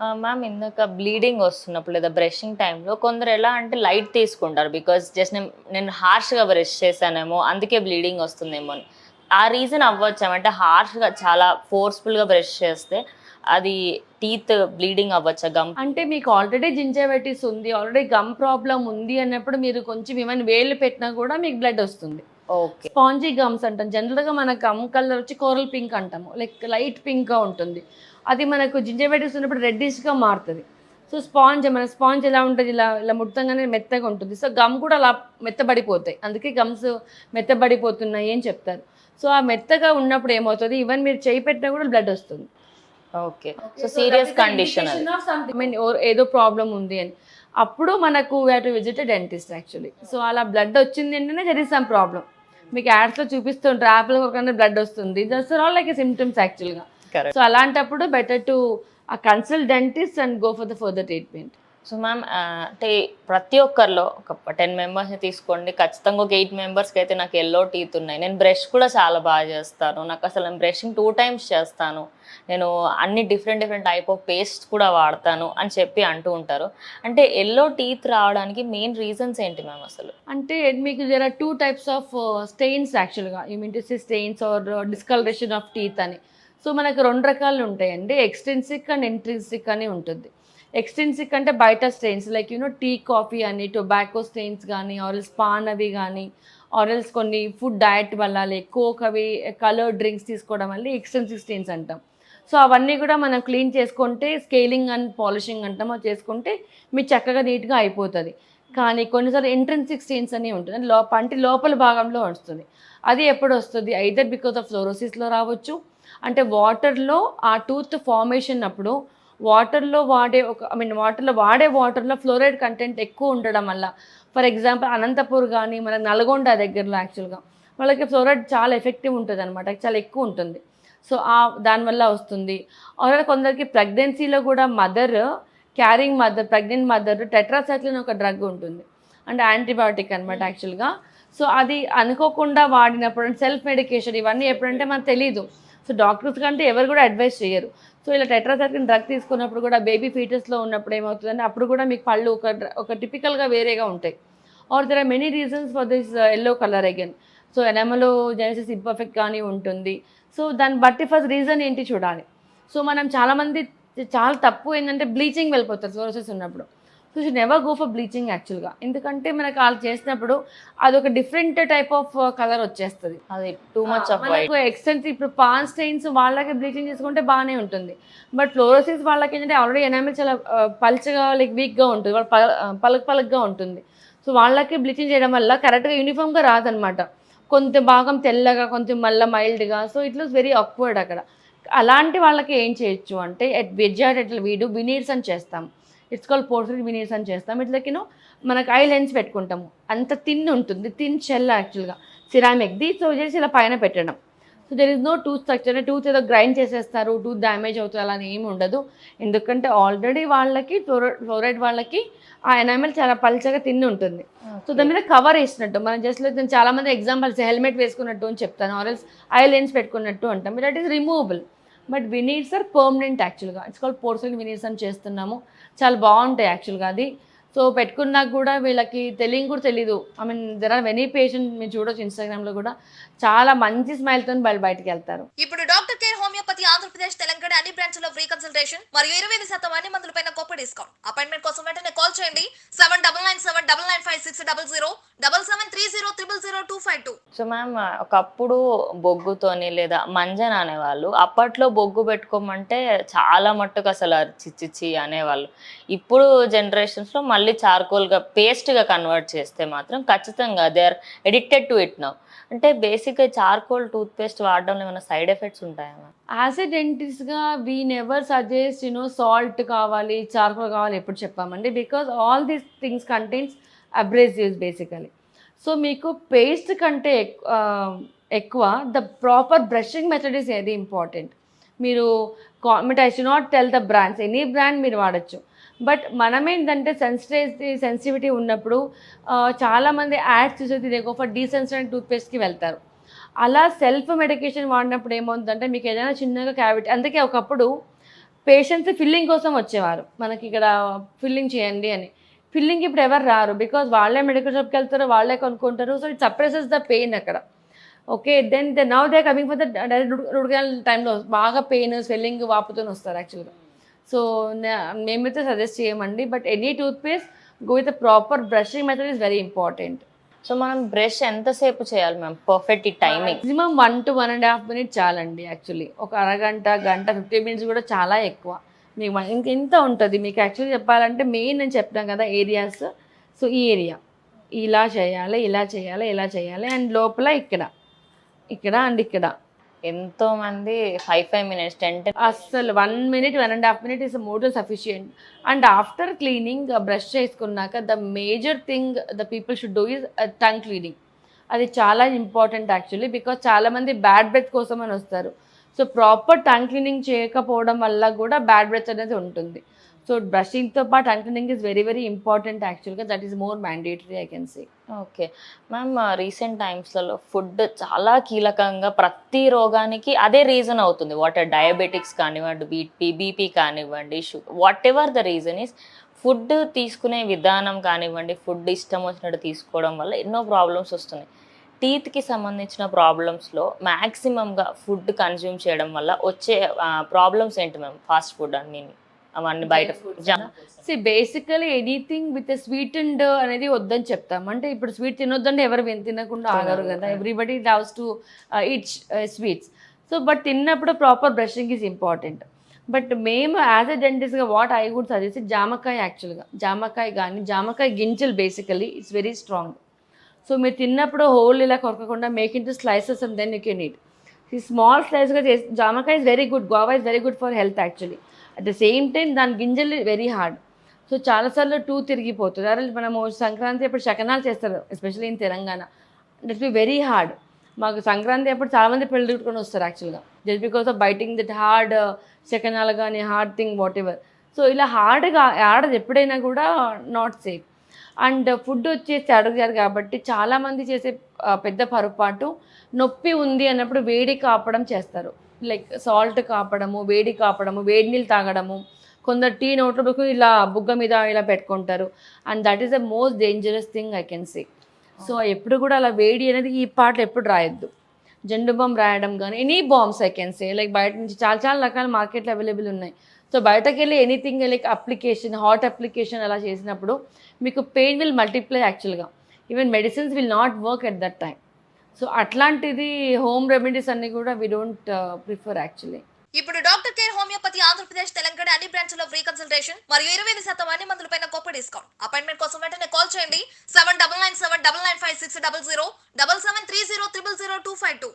Ma'am ఇందాక bleeding వస్తున్నప్పుడు లేదా బ్రషింగ్ టైంలో కొందరు ఎలా అంటే లైట్ తీసుకుంటారు బికాస్ జస్ట్ నేను నేను హార్ష్గా బ్రష్ చేశానేమో అందుకే బ్లీడింగ్ వస్తుందేమో అని. ఆ రీజన్ అవ్వచ్చు అంటే హార్ష్గా చాలా ఫోర్స్ఫుల్గా బ్రష్ చేస్తే అది టీత్ బ్లీడింగ్ అవ్వచ్చా గమ్ అంటే మీకు ఆల్రెడీ జింజైవైటిస్ ఉంది ఆల్రెడీ గమ్ ప్రాబ్లం ఉంది అన్నప్పుడు మీరు కొంచెం ఏమైనా వేలు పెట్టినా కూడా మీకు బ్లడ్ వస్తుంది. ఓకే స్పాంజీ గమ్స్ అంటాం. జనరల్గా మన గమ్ కలర్ వచ్చి కోరల్ పింక్ అంటాము. లైక్ లైట్ పింక్గా ఉంటుంది. అది మనకు జింజైవైటిస్ ఉన్నప్పుడు రెడ్డిష్గా మారుతుంది. సో స్పాంజ్ మన స్పాంజ్ ఎలా ఉంటుంది? ఇలా ఇలా ముట్టంగానే మెత్తగా ఉంటుంది. సో గమ్ కూడా అలా మెత్తబడిపోతాయి. అందుకే గమ్స్ మెత్తబడిపోతున్నాయి అని చెప్తారు. సో ఆ మెత్తగా ఉన్నప్పుడు ఏమవుతుంది? ఈవెన్ మీరు చేయి పెట్టినా కూడా బ్లడ్ వస్తుంది. ఓకే. సో సీరియస్ కండిషన్ అది. ఐ మీన్ ఏదో ప్రాబ్లం ఉంది అని. అప్పుడు మనకు we to visit dentist actually so అలా బ్లడ్ వచ్చింది అంటేనే దర్ ఇస్ సమ్ ప్రాబ్లం మీకు యాడ్స్లో చూపిస్తుంటారు. యాప్లో ఒక బ్లడ్ వస్తుంది. దట్స్ ఆల్ లైక్ సిమ్టమ్స్ యాక్చువల్గా సో అలాంటప్పుడు better to consult dentist and go for the further treatment so ma'am అంటే ప్రతి ఒక్కరిలో ఒక టెన్ మెంబర్స్ని తీసుకోండి. ఖచ్చితంగా ఒక ఎయిట్ మెంబర్స్కి అయితే నాకు ఎల్లో టీత్ ఉన్నాయి. నేను బ్రష్ కూడా చాలా బాగా చేస్తాను. నాకు అసలు నేను బ్రషింగ్ టూ టైమ్స్ చేస్తాను. నేను అన్ని different different type of paste కూడా వాడతాను అని చెప్పి అంటూ ఉంటారు. అంటే ఎల్లో టీత్ రావడానికి మెయిన్ రీజన్స్ ఏంటి మ్యామ్ అసలు? అంటే మీకు there are two types of stains యాక్చువల్గా ఈ mean to say stains are discoloration of teeth అని. సో మనకు రెండు రకాలు ఉంటాయండి. ఎక్స్టెన్సిక్ అండ్ ఇంట్రెన్సిక్ అని ఉంటుంది. ఎక్స్టెన్సిక్ అంటే బయట stains like you know tea coffee అని టొబాకో స్టెయిన్స్ కానీ ఆరల్స్ పాన్ అవి కానీ ఆరల్స్ కొన్ని ఫుడ్ డయట్ వల్ల లేక కోక్ అవి కలర్ డ్రింక్స్ తీసుకోవడం వల్ల ఎక్స్టెన్సిక్ స్టెయిన్స్ అంటాం. సో అవన్నీ కూడా మనం క్లీన్ చేసుకుంటే స్కేలింగ్ అండ్ పాలిషింగ్ అంటాం అది చేసుకుంటే మీకు చక్కగా నీట్గా అయిపోతుంది. కానీ కొన్నిసార్లు ఇంట్రెన్సిక్ స్టెయిన్స్ అని ఉంటుంది. అంటే లో పంటి లోపల భాగంలో వస్తుంది. అది ఎప్పుడు వస్తుంది? ఐదర్ బికాస్ ఆఫ్ ఫ్లోరోసిస్లో రావచ్చు అంటే వాటర్లో ఆ టూత్ ఫార్మేషన్ అప్పుడు వాటర్లో వాడే ఒక ఐ మీన్ వాటర్లో వాడే వాటర్లో ఫ్లోరైడ్ కంటెంట్ ఎక్కువ ఉండడం వల్ల ఫర్ ఎగ్జాంపుల్ అనంతపూర్ కానీ మన నల్గొండ దగ్గరలో యాక్చువల్గా వాళ్ళకి ఫ్లోరైడ్ చాలా ఎఫెక్టివ్ ఉంటుంది అనమాట చాలా ఎక్కువ ఉంటుంది. సో ఆ దానివల్ల వస్తుంది. ఆల్రెడీ కొందరికి ప్రెగ్నెన్సీలో కూడా mother caring mother pregnant mother tetracycline ఒక డ్రగ్ ఉంటుంది. అంటే యాంటీబయాటిక్ అనమాట యాక్చువల్గా. సో అది అనుకోకుండా వాడినప్పుడు సెల్ఫ్ మెడికేషన్ ఇవన్నీ ఎప్పుడంటే మనకు తెలియదు సో డాక్టర్స్ కంటే ఎవరు కూడా అడ్వైస్ చేయరు. సో ఇలా టెట్రాసర్కిన్ డ్రగ్ తీసుకున్నప్పుడు కూడా బేబీ ఫీటర్స్లో ఉన్నప్పుడు ఏమవుతుందంటే అప్పుడు కూడా మీకు పళ్ళు ఒక ఒక టిపికల్గా వేరేగా ఉంటాయి. Are there are many reasons for this yellow colour again so amelogenesis imperfect కానీ ఉంటుంది. సో దాన్ని బట్టి ఫస్ట్ రీజన్ ఏంటి చూడాలి. సో మనం చాలామంది చాలా తప్పు ఏంటంటే బ్లీచింగ్ వెళ్ళిపోతారు సోరసెస్ ఉన్నప్పుడు. So should never go for bleaching యాక్చువల్గా ఎందుకంటే మనకు వాళ్ళు చేసినప్పుడు అదొక డిఫరెంట్ టైప్ ఆఫ్ కలర్ వచ్చేస్తుంది. అది టూ మచ్ ఎక్స్టెన్స్ ఇప్పుడు పాన్ స్టెయిన్స్ వాళ్ళకి బ్లీచింగ్ చేసుకుంటే బాగానే ఉంటుంది. బట్ ఫ్లోరోసిస్ వాళ్ళకి ఏంటంటే ఆల్రెడీ ఎనామిల్ చాలా ఆ, పల్చగా లైక్ వీక్గా ఉంటుంది. వాళ్ళు పల ఆ, పలక్ పలక్గా ఉంటుంది. సో వాళ్ళకి బ్లీచింగ్ చేయడం వల్ల కరెక్ట్గా యూనిఫామ్గా రాదనమాట కొంత భాగం తెల్లగా కొంచెం మళ్ళీ మైల్డ్గా so it was very awkward అక్కడ. అలాంటి వాళ్ళకి ఏం చేయొచ్చు అంటే ఎట్ వెజ్జాట్ ఎట్లా వీడు వినీర్స్ అని చేస్తాం. ఇట్స్ కాల్ పోర్ట్రేట్ వినీర్స్ అని చేస్తాం. ఇట్లకినో మనకు ఐ లెన్స్ పెట్టుకుంటాము. అంత తిన్ ఉంటుంది. తిన్ షెల్ యాక్చువల్గా సిరామిక్ది సో చేసి ఇలా పైన పెట్టడం. So there is no tooth structure tooth ఏదో గ్రైండ్ చేసేస్తారు. టూత్ డ్యామేజ్ అవుతుంది అలా అని ఏమి ఉండదు. ఎందుకంటే ఆల్రెడీ వాళ్ళకి ఫ్లోరైడ్ ఫ్లోరైడ్ వాళ్ళకి ఆ ఎనామిల్ చాలా పల్చగా తిని ఉంటుంది. సో దాని మీద కవర్ వేసినట్టు. మనం జస్ట్ నేను చాలా మంది ఎగ్జాంపుల్స్ హెల్మెట్ వేసుకున్నట్టు అని చెప్తాను. ఆర్ఎల్స్ ఐ లెన్స్ పెట్టుకున్నట్టు అంటాం. That is removable but veneers are permanent యాక్చువల్గా. ఇట్స్ కాల్ పోర్సల్ వినీడ్స్ అని చేస్తున్నాము. చాలా బాగుంటాయి యాక్చువల్గా అది. సో పెట్టుకున్నాక కూడా వీళ్ళకి తెలియని కూడా తెలీదు. I mean there are veneer patient మీరు చూడొచ్చు ఇన్స్టాగ్రామ్లో కూడా. చాలా మంచి స్మైల్తో వాళ్ళు బయటకు వెళ్తారు. ఇప్పుడు doctor care homeopathy Andhra Pradesh Telangana అన్ని బ్రాంచ్ల ఫ్రీ కన్సల్టేషన్ మరియు ఇరవై ఐదు శాతం అన్ని మందులపైన గొప్ప డిస్కౌంట్ అపాయింట్మెంట్ కోసం వెంటనే కాల్ చేయండి. Seven double nine seven double nine five six double zero double seven three zero triple zero two five two. So ma'am ఒకప్పుడు బొగ్గుతోని లేదా మంజన అనేవాళ్ళు అప్పట్లో బొగ్గు పెట్టుకోమంటే చాలా మట్టుకు అసలు చిచ్చిచ్చి అనేవాళ్ళు. ఇప్పుడు జనరేషన్స్లో మళ్ళీ చార్కోల్గా పేస్ట్గా కన్వర్ట్ చేస్తే మాత్రం ఖచ్చితంగా they are addicted to it now అంటే బేసిక్గా చార్కోల్ టూత్ పేస్ట్ వాడడంలో ఏమైనా సైడ్ ఎఫెక్ట్స్ ఉంటాయా ma'am? As a డెంటిస్ట్గా we never suggest you know salt కావాలి చార్కోల్ కావాలి ఎప్పుడు చెప్పామండి? Because all these things contains abrasives basically. So మీకు పేస్ట్ కంటే ఎక్- ఎక్కువ the proper brushing method is ఏది ఇంపార్టెంట్ మీరు comment I should not tell the brands any brand మీరు వాడచ్చు. బట్ మనం ఏంటంటే సెన్సిటివిటీ సెన్సిటివిటీ ఉన్నప్పుడు చాలామంది యాడ్స్ చూసేది ఇదే ఫర్ డీసెన్సిటైన్ టూత్పేస్ట్కి వెళ్తారు. అలా సెల్ఫ్ మెడికేషన్ వాడినప్పుడు ఏమవుతుందంటే మీకు ఏదైనా చిన్నగా క్యావిటీ అందుకే ఒకప్పుడు పేషెంట్స్ ఫిల్లింగ్ కోసం వచ్చేవారు. మనకి ఇక్కడ ఫిల్లింగ్ చేయండి అని. ఫిల్లింగ్ ఇప్పుడు ఎవరు రారు. బికాజ్ వాళ్ళే మెడికల్ షాప్కి వెళ్తారు వాళ్ళే కొనుక్కుంటారు so it suppresses the pain అక్కడ. Okay then the now they coming for the టైంలో బాగా పెయిన్ స్వెల్లింగ్ వాపుతూ వస్తారు యాక్చువల్గా సో మేమైతే సజెస్ట్ చేయమండి but any tooth paste go with proper brushing method is very important so మనం బ్రష్ ఎంతసేపు చేయాలి మ్యామ్ పర్ఫెక్ట్ ఈ timing minimum one to one and half minute చాలండి యాక్చువల్లీ ఒక అరగంట గంట ఫిఫ్టీ మినిట్స్ కూడా చాలా ఎక్కువ. మీకు మ- ఇంక ఇంత ఉంటుంది. మీకు యాక్చువల్లీ చెప్పాలంటే మెయిన్ నేను చెప్పాను కదా ఏరియాస్ సో ఈ ఏరియా ఇలా చేయాలి ఇలా చేయాలి ఇలా చేయాలి. అండ్ లోపల ఇక్కడ. ఇక్కడ అండ్ ఇక్కడ. ఎంతో మంది five five minutes ten ten అస్సలు one minute one and half minute is more sufficient and after cleaning brush చేసుకున్నాక the major thing the people should do is tongue cleaning అది చాలా ఇంపార్టెంట్ యాక్చువల్లీ బికాజ్ చాలామంది bad breath కోసం అని వస్తారు. So proper tongue cleaning చేయకపోవడం వల్ల కూడా బ్యాడ్ బ్రెత్ అనేది ఉంటుంది. సో బ్రషింగ్తో పాటు tongue cleaning is very very important యాక్చువల్గా that is more mandatory I can see okay. Ma'am recent టైమ్స్లలో food చాలా కీలకంగా ప్రతి రోగానికి అదే రీజన్ అవుతుంది. వాటర్ డయాబెటిక్స్ కానివ్వండి బీపీ బీపీ కానివ్వండి sugar whatever the reason is food తీసుకునే విధానం కానివ్వండి ఫుడ్ ఇష్టం వచ్చినట్టు తీసుకోవడం వల్ల ఎన్నో ప్రాబ్లమ్స్ వస్తున్నాయి. టీత్కి సంబంధించిన ప్రాబ్లమ్స్లో మ్యాక్సిమంగా ఫుడ్ కన్జ్యూమ్ చేయడం వల్ల వచ్చే ప్రాబ్లమ్స్ ఏంటి మ్యామ్? ఫాస్ట్ ఫుడ్ అన్ని అవన్నీ బయట C basically anything with sweet and అనేది వద్దని చెప్తాం. అంటే ఇప్పుడు స్వీట్ తినొద్దంటే ఎవరు విన్- తినకుండా ఆగరు కదా. Everybody loves to it sweets so but తిన్నప్పుడు proper brushing is important but మేము యాజ్ ఎ డెంటిస్ట్గా వాట్ ఐ వుడ్ సజెస్ట్ జామకాయ యాక్చువల్గా జామకాయ కానీ జామకాయ గింజలు basically it's very strong so మీరు తిన్నప్పుడు హోల్ ఇలా కొరకకుండా make in two slices and then you can eat ఈ స్మాల్ స్లైస్గా చేసి జామకాయ is very good guava is very good for health actually at the same time దాని గింజలు వెరీ హార్డ్ సో చాలాసార్లు టూ తిరిగిపోతుంది. అరే మనము సంక్రాంతి అప్పుడు శకనాలు చేస్తారు especially in Telangana. That be very hard మాకు సంక్రాంతి అప్పుడు చాలామంది పెళ్ళి చుట్టుకొని వస్తారు యాక్చువల్గా just because of biting that hard శకనాలు కానీ hard thing whatever so ఇలా హార్డ్గా ఆడదు ఎప్పుడైనా కూడా నాట్ సేఫ్ అండ్ ఫుడ్ వచ్చేసి అడుగుతారు కాబట్టి చాలామంది చేసే పెద్ద పొరపాటు నొప్పి ఉంది అన్నప్పుడు వేడి కాపడం చేస్తారు. లైక్ సాల్ట్ కాపడము వేడి కాపడము వేడి నీళ్ళు తాగడము కొందరు టీ నోట్లో పెట్టుకుని ఇలా బుగ్గ మీద ఇలా పెట్టుకుంటారు. And that is the most dangerous thing I can see so ఎప్పుడు కూడా అలా వేడి అనేది ఈ పాటలు ఎప్పుడు రాయొద్దు. జెండు బాంబ్ రాయడం కానీ any balms I can say like బయట నుంచి చాలా చాలా రకాల మార్కెట్లో అవైలబుల్ ఉన్నాయి. సో బయటకు వెళ్ళి anything like application hot application అలా చేసినప్పుడు మీకు పెయిన్ విల్ మల్టిప్లై యాక్చువల్గా even medicines will not work at that time so అట్లాంటిది హోమ్ రెమెడీస్ అన్ని కూడా వీ డోంట్ ప్రిఫర్ యాక్చువల్లీ ఇప్పుడు doctor care homeopathy Andhra Pradesh Telangana అన్ని బ్రాంచ్లో ఫ్రీ కన్సల్టేషన్ మరియు ఇరవై ఐదు శాతం అన్ని మందులపైన గొప్ప డిస్కౌంట్ అపాయింట్మెంట్ కోసం వెంటనే కాల్ చేయండి. Seven double nine seven double nine five six double zero double seven three zero triple zero two five two